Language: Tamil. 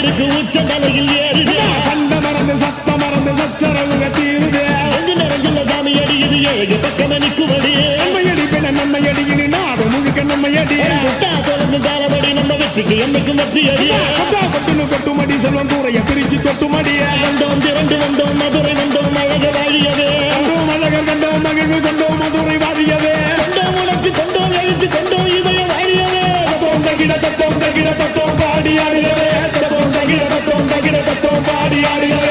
உச்சம் தலையில் ஏறுது. கண்ட மறந்து சத்த மறந்து சச்சரவுக தீருதே. அங்கு நிறைஞ்சுள்ள சாமி அடியுது ஏழு பக்கம் நிற்குமடி நன்மையடி பின்ன நன்மையடி இனி நாடு முழுக்க நன்மையடி விட்டா தொடர்ந்து காலமடி நம்ம வெற்றிக்கு என்னைக்கும் வெற்றி அடிய கொட்டா கொட்டுன்னு கொட்டுமடி செல்வம் கூரைய பிரிச்சு கொட்டுமடிய வந்தோம் திரண்டு வந்தோம் Everybody